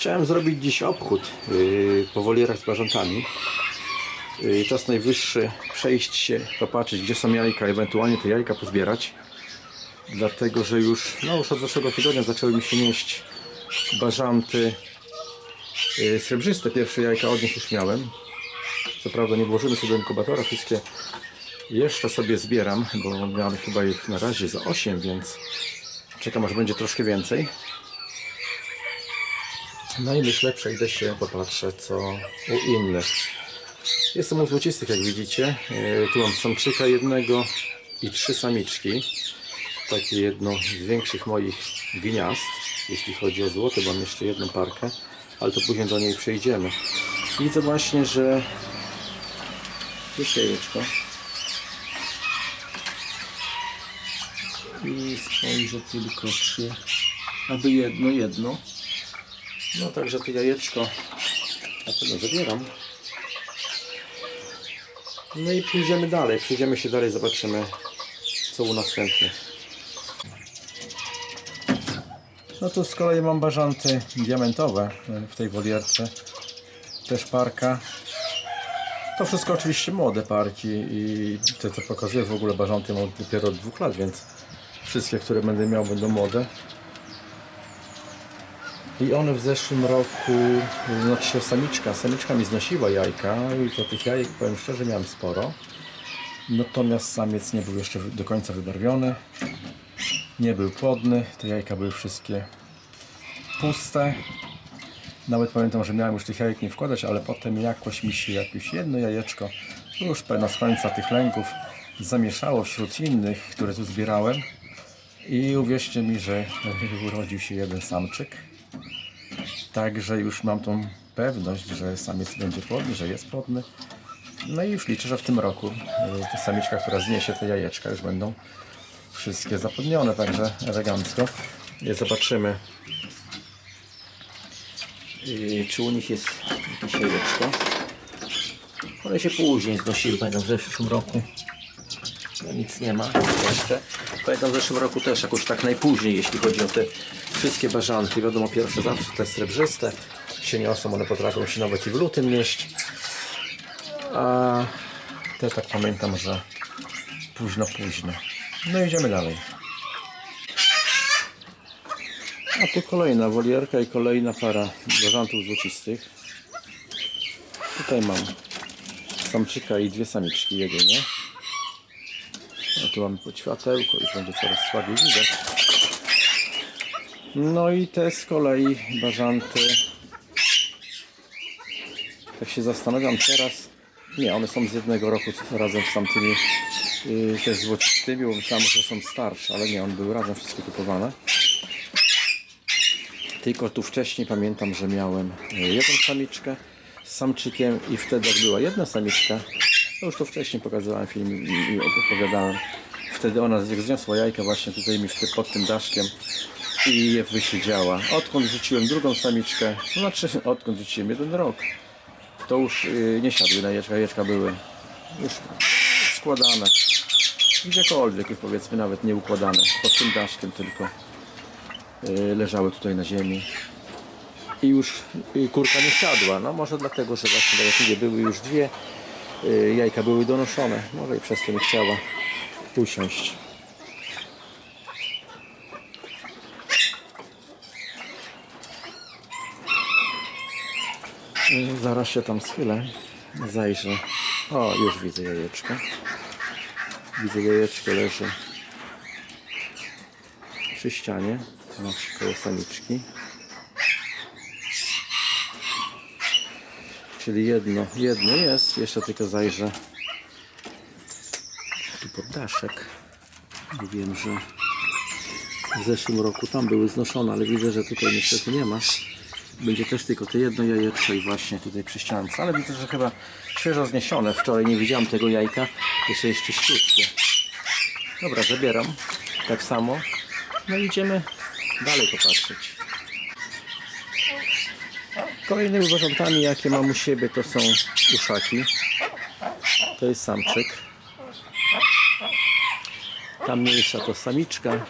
Chciałem zrobić dziś obchód yy, po wolierach z bażantami. Yy, czas najwyższy przejść się, popatrzeć gdzie są jajka, ewentualnie te jajka pozbierać. Dlatego, że już, no już od zeszłego tygodnia zaczęły mi się nieść bażanty yy, srebrzyste. Pierwsze jajka od nich już miałem. Co prawda nie włożymy sobie do inkubatora, wszystkie jeszcze sobie zbieram, bo miałem chyba ich na razie za 8, więc czekam aż będzie troszkę więcej. No i myślę, przejdę się, popatrzę co u innych. Jestem u złocistych, jak widzicie. Yy, Tu mam samczyka jednego i trzy samiczki. Takie jedno z większych moich gniazd, jeśli chodzi o złote, mam jeszcze jedną parkę, ale to później do niej przejdziemy. Widzę właśnie, że jest jajeczko. I spojrzę tylko czy aby jedno, jedno. No także to jajeczko na pewno zabieram. No i pójdziemy dalej, przejdziemy się dalej, zobaczymy co u następnych. No tu z kolei mam bażanty diamentowe w tej wolierce. Też parka. To wszystko oczywiście młode parki i te co pokazuję w ogóle bażanty mam dopiero od dwóch lat, więc wszystkie, które będę miał będą młode. I one w zeszłym roku, znaczy się samiczka, samiczka mi znosiła jajka i to tych jajek, powiem szczerze, miałem sporo. Natomiast samiec nie był jeszcze do końca wybarwiony. Nie był płodny, te jajka były wszystkie puste. Nawet pamiętam, że miałem już tych jajek nie wkładać, ale potem jakoś mi się jakieś jedno jajeczko już pewno z końca tych lęków zamieszało wśród innych, które tu zbierałem. I uwierzcie mi, że urodził się jeden samczyk. Także już mam tą pewność, że samiec będzie płodny, że jest płodny. No i już liczę, że w tym roku y, ta samiczka, która zniesie te jajeczka, już będą wszystkie zapłodnione, także elegancko. Zobaczymy, y, czy u nich jest jakieś jajeczko. One się później znosiły, że w przyszłym roku no nic nie ma jeszcze. Pamiętam w zeszłym roku też jakoś tak najpóźniej, jeśli chodzi o te wszystkie bażanki. Wiadomo, pierwsze zawsze te srebrzyste się niosą, one potrafią się nawet i w lutym nieść. A te tak pamiętam, że późno, późno. No idziemy dalej. A tu kolejna wolierka i kolejna para bażantów złocistych. Tutaj mam samczyka i dwie samiczki jedynie. No tu pod światełko, już będzie coraz słabiej widać. No i te z kolei bażanty. Tak się zastanawiam teraz. Nie, one są z jednego roku razem z tamtymi yy, też złocistymi, bo myślałem, że są starsze, ale nie, one były razem wszystkie kupowane. Tylko tu wcześniej pamiętam, że miałem yy, jedną samiczkę z samczykiem i wtedy jak była jedna samiczka, to już to wcześniej pokazywałem film i, opowiadałem. Wtedy ona zniosła jajka właśnie tutaj mi pod tym daszkiem i je wysiedziała. Odkąd rzuciłem drugą samiczkę, to znaczy odkąd rzuciłem jeden rok, to już yy, nie siadły na jajeczka, jajeczka były już składane. Gdziekolwiek już powiedzmy nawet nie układane. Pod tym daszkiem tylko yy, leżały tutaj na ziemi. I już yy, kurka nie siadła. No może dlatego, że właśnie tak jak były już dwie. Yy, jajka były donoszone. Może i przez to nie chciała usiąść. Yy, Zaraz się tam schylę. Zajrzę. O, już widzę jajeczko. Widzę jajeczko leży przy ścianie. O, koło samiczki. Czyli jedno, jedno jest. Jeszcze tylko zajrzę tu pod daszek. Wiem, że w zeszłym roku tam były znoszone, ale widzę, że tutaj niestety nie ma. Będzie też tylko to jedno jajeczko i właśnie tutaj przy ściance. Ale widzę, że chyba świeżo zniesione. Wczoraj nie widziałem tego jajka. Jeszcze jest czyściutkie. Dobra, zabieram. Tak samo. No i idziemy dalej popatrzeć. Kolejnymi bażantami, jakie mam u siebie, to są uszaki. To jest samczyk. Ta mniejsza to samiczka.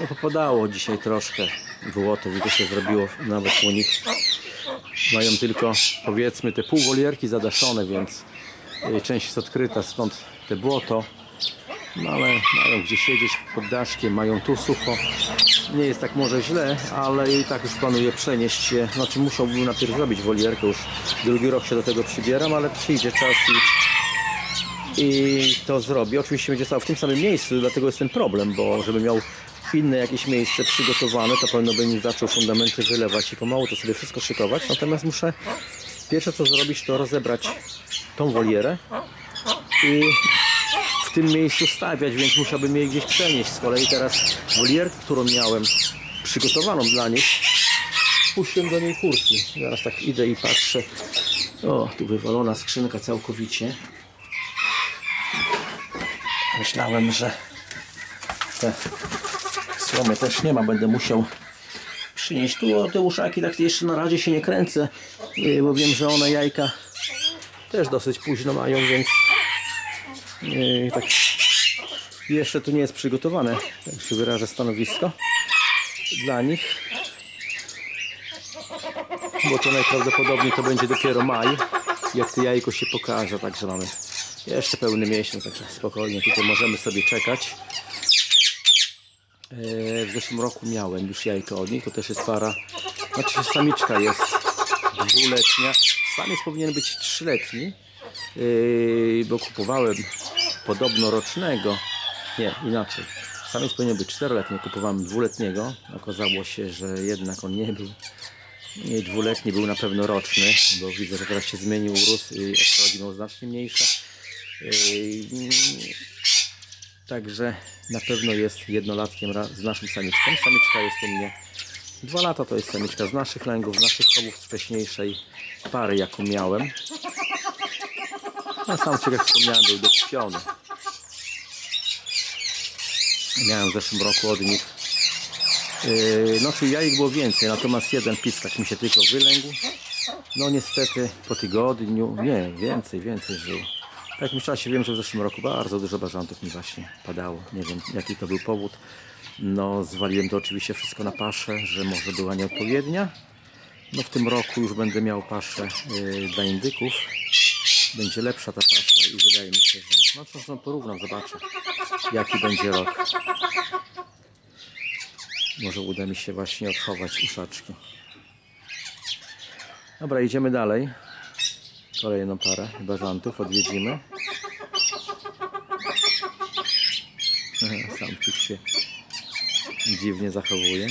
No popadało dzisiaj troszkę błotów i się zrobiło nawet u nich. Mają tylko powiedzmy te półwolierki zadaszone, więc y, część jest odkryta, stąd te błoto. Ale mają gdzie siedzieć pod daszkiem, mają tu sucho. Nie jest tak może źle, ale i tak już planuję przenieść się. Znaczy musiałbym najpierw zrobić wolierkę, już drugi rok się do tego przybieram, ale przyjdzie czas i, i to zrobię. Oczywiście będzie stał w tym samym miejscu, dlatego jest ten problem, bo żeby miał inne jakieś miejsce przygotowane, to pewno bym zaczął fundamenty wylewać i pomału to sobie wszystko szykować. Natomiast muszę pierwsze co zrobić, to rozebrać tą wolierę i tym miejscu stawiać, więc musiałbym je gdzieś przenieść. Z kolei teraz wolierkę, którą miałem przygotowaną dla nich, puściłem do niej kurki. Zaraz tak idę i patrzę. O, tu wywalona skrzynka całkowicie. Myślałem, że te słomy też nie ma, będę musiał przynieść. Tu o, te uszaki tak jeszcze na razie się nie kręcę, yy, bo wiem, że one jajka też dosyć późno mają, więc tak jeszcze tu nie jest przygotowane, tak się wyrażę stanowisko dla nich. Bo to najprawdopodobniej to będzie dopiero maj, jak to jajko się pokaże, także mamy jeszcze pełny miesiąc, także spokojnie tutaj możemy sobie czekać. E, W zeszłym roku miałem już jajko od nich, to też jest para, znaczy samiczka jest dwuletnia, samiec powinien być trzyletni, Yy, bo kupowałem podobno rocznego, nie, inaczej, samiec powinien być czteroletni, kupowałem dwuletniego, okazało się, że jednak on nie był nie, dwuletni, był na pewno roczny, bo widzę, że teraz się zmienił, urósł i odchodzi miał znacznie mniejsze. Yy, Także na pewno jest jednolatkiem z naszym samiczką. Samiczka jest u mnie dwa lata, to jest samiczka z naszych lęgów, z naszych chowów, z wcześniejszej pary, jaką miałem. A sam jak wspomniałem, był dokupiony. Miałem w zeszłym roku od nich. Yy, no, czyli jajek było więcej, natomiast jeden pistak mi się tylko wylęgł. No niestety po tygodniu, nie, więcej, więcej żył. W jakimś czasie wiem, że w zeszłym roku bardzo dużo bażantów mi właśnie padało. Nie wiem jaki to był powód. No zwaliłem to oczywiście wszystko na paszę, że może była nieodpowiednia. No w tym roku już będę miał paszę yy, dla indyków. Będzie lepsza ta pasza i wydaje mi się, że... No to porównam, zobaczę jaki będzie rok. Może uda mi się właśnie odchować uszaczki. Dobra, idziemy dalej. Kolejną parę bażantów odwiedzimy. Samczyk się dziwnie zachowuje.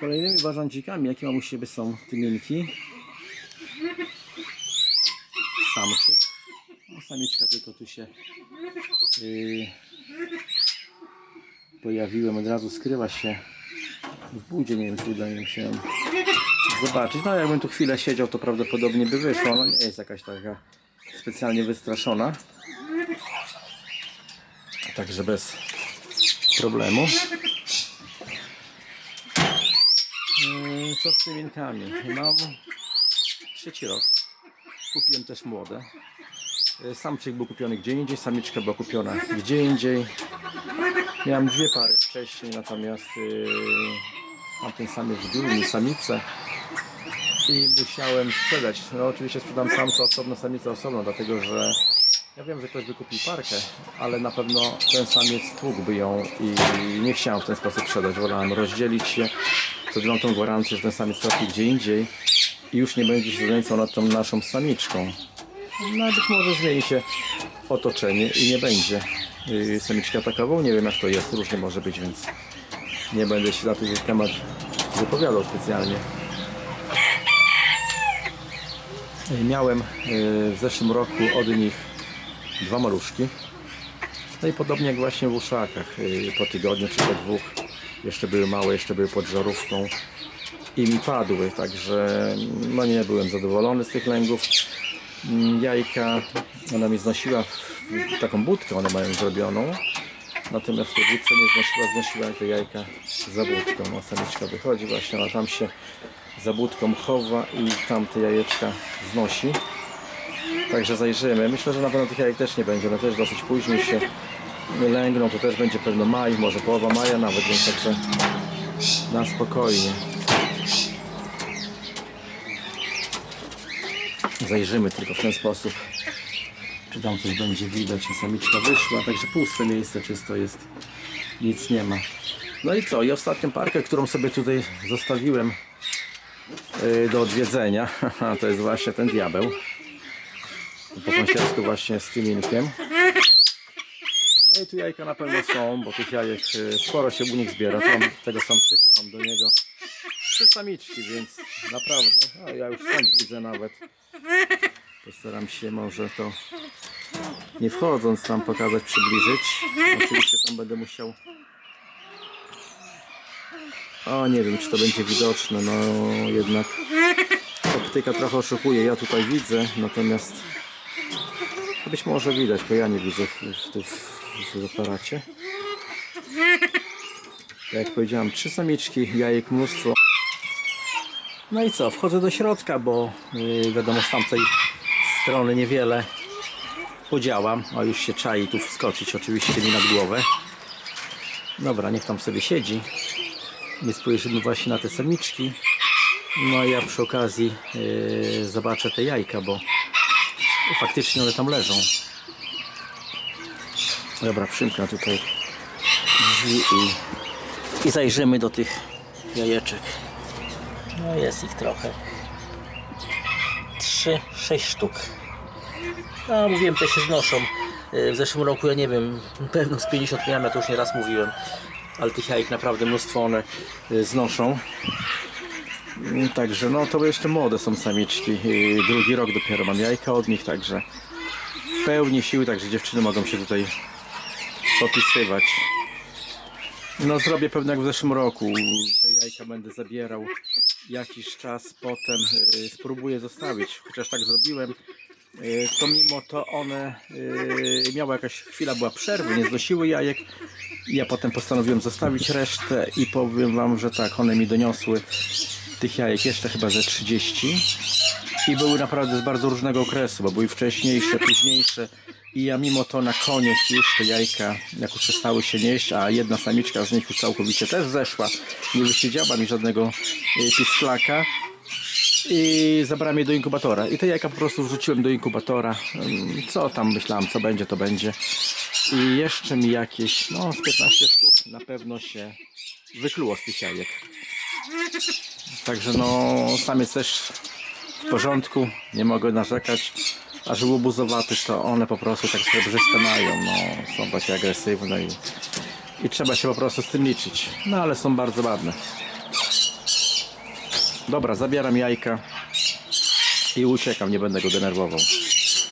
Kolejnymi bażancikami, jakie mam u siebie są tymienki. Samczyk. No, samiczka tylko tu się yy, pojawiłem, od razu skryła się w budzie, nie wiem czy uda mi się zobaczyć. No jakbym tu chwilę siedział, to prawdopodobnie by wyszło. Ona nie jest jakaś taka specjalnie wystraszona. Także bez problemu. Yy, Co z tymienkami? Mam trzeci rok. Kupiłem też młode. Yy, Samczyk był kupiony gdzie indziej, samiczka była kupiona gdzie indziej. Miałem dwie pary wcześniej, natomiast yy, tamten samiec zbił mi samicę i musiałem sprzedać. No oczywiście sprzedam samca osobno, samicę osobno, dlatego że ja wiem, że ktoś by kupił parkę, ale na pewno ten samiec tłukłby ją i nie chciałem w ten sposób sprzedać. Wolałem rozdzielić się, wtedy mam tą gwarancję, że ten samiec trafi gdzie indziej i już nie będzie się znęcał nad tą naszą samiczką. No być może zmieni się otoczenie i nie będzie yy, samiczki atakował. Nie wiem jak to jest, różnie może być, więc nie będę się na ten temat wypowiadał specjalnie. Yy, Miałem yy, w zeszłym roku od nich dwa maluszki. No i podobnie jak właśnie w uszakach, yy, po tygodniu czy po dwóch jeszcze były małe, jeszcze były pod żarówką i mi padły, także no nie byłem zadowolony z tych lęgów. Mm, Jajka ona mi znosiła taką budkę, one mają zrobioną. Natomiast w tej budce nie znosiła, znosiła te jajka za budką. A samiczka wychodzi właśnie, ona tam się za budką chowa i tam te jajeczka znosi. Także zajrzymy. Myślę, że na pewno tych jajek też nie będzie. One też dosyć później się lęgną. To też będzie pewno maj, może połowa maja nawet, więc także na spokojnie. Zajrzymy tylko w ten sposób. Czy tam coś będzie widać, czy samiczka wyszła. Także puste miejsce, czysto jest. Nic nie ma. No i co? I ostatnią parkę, którą sobie tutaj zostawiłem yy, do odwiedzenia, to jest właśnie ten diabeł. Po sąsiedzku właśnie z tym inkiem. No i tu jajka na pewno są, bo tych jajek yy, sporo się u nich zbiera. Tu mam tego samczyka, mam do niego trzy samiczki, więc naprawdę, a ja już stąd widzę nawet. Postaram się może to nie wchodząc tam pokazać, przybliżyć. Oczywiście tam będę musiał o, nie wiem, czy to będzie widoczne, no jednak optyka trochę oszukuje, ja tutaj widzę, natomiast być może widać, bo ja nie widzę w, w, w, w aparacie. Tak jak powiedziałem, trzy samiczki, jajek mnóstwo. No i co, wchodzę do środka, bo yy, wiadomo z tamtej strony niewiele podziałam. O, już się czai tu wskoczyć, oczywiście mi nad głowę. Dobra, niech tam sobie siedzi. My spojrzymy właśnie na te samiczki. No i ja przy okazji yy, zobaczę te jajka, bo faktycznie one tam leżą. Dobra, przymknę tutaj drzwi i, i zajrzymy do tych jajeczek. No jest ich trochę. Trzy, sześć sztuk. No mówiłem, te się znoszą. Yy, W zeszłym roku, ja nie wiem, pewno z 50 miałem, ja to już nieraz mówiłem ale tych jajek naprawdę mnóstwo one y, znoszą. Mm, Także no to jeszcze młode są samiczki. Y, Drugi rok dopiero mam jajka od nich, także w pełni siły, także dziewczyny mogą się tutaj popisywać. No zrobię pewnie jak w zeszłym roku. Te jajka będę zabierał jakiś czas potem y, spróbuję zostawić. Chociaż tak zrobiłem. Y, To mimo to one y, miała jakaś chwila była przerwy, nie znosiły jajek. Ja potem postanowiłem zostawić resztę i powiem wam, że tak, one mi doniosły tych jajek jeszcze chyba ze 30 i były naprawdę z bardzo różnego okresu, bo były wcześniejsze, późniejsze i ja mimo to na koniec już te jajka jak już przestały się nieść, a jedna samiczka z nich już całkowicie też zeszła, nie wysiedziała mi żadnego y, pisklaka. I zabrałem je do inkubatora. I te jajka po prostu wrzuciłem do inkubatora. Mm, co tam myślałem, co będzie, to będzie. I jeszcze mi jakieś, no z 15 sztuk na pewno się wykluło z tych jajek. Także no sam jest też w porządku, nie mogę narzekać. A że to one po prostu tak srebrzyste mają, no są takie agresywne i, i trzeba się po prostu z tym liczyć. No ale są bardzo ładne. Dobra, zabieram jajka i uciekam, nie będę go denerwował.